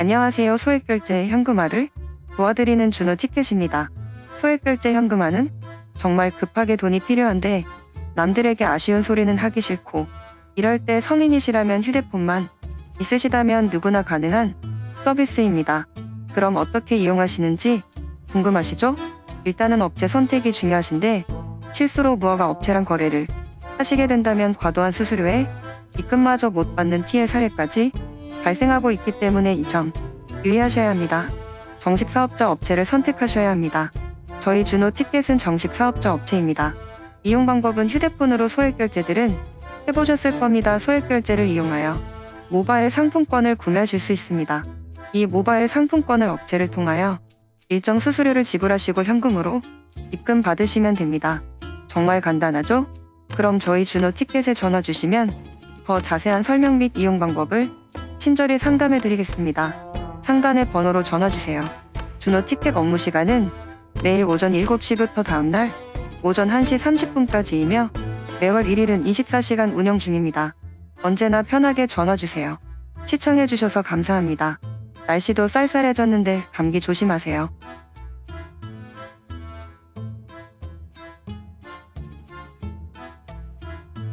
안녕하세요. 소액결제 현금화를 도와드리는 준호 티켓입니다. 소액결제 현금화는 정말 급하게 돈이 필요한데 남들에게 아쉬운 소리는 하기 싫고 이럴 때 성인이시라면 휴대폰만 있으시다면 누구나 가능한 서비스입니다. 그럼 어떻게 이용하시는지 궁금하시죠? 일단은 업체 선택이 중요하신데 실수로 무허가 업체랑 거래를 하시게 된다면 과도한 수수료에 입금마저 못 받는 피해 사례까지 발생하고 있기 때문에 이 점 유의하셔야 합니다. 정식 사업자 업체를 선택하셔야 합니다. 저희 준호 티켓은 정식 사업자 업체입니다. 이용 방법은 휴대폰으로 소액 결제들은 해보셨을 겁니다. 소액 결제를 이용하여 모바일 상품권을 구매하실 수 있습니다. 이 모바일 상품권을 업체를 통하여 일정 수수료를 지불하시고 현금으로 입금 받으시면 됩니다. 정말 간단하죠? 그럼 저희 준호 티켓에 전화 주시면 더 자세한 설명 및 이용 방법을 친절히 상담해 드리겠습니다. 상단의 번호로 전화 주세요. 준호 티켓 업무 시간은 매일 오전 7시부터 다음날 오전 1시 30분까지이며 매월 1일은 24시간 운영 중입니다. 언제나 편하게 전화 주세요. 시청해 주셔서 감사합니다. 날씨도 쌀쌀해졌는데 감기 조심하세요.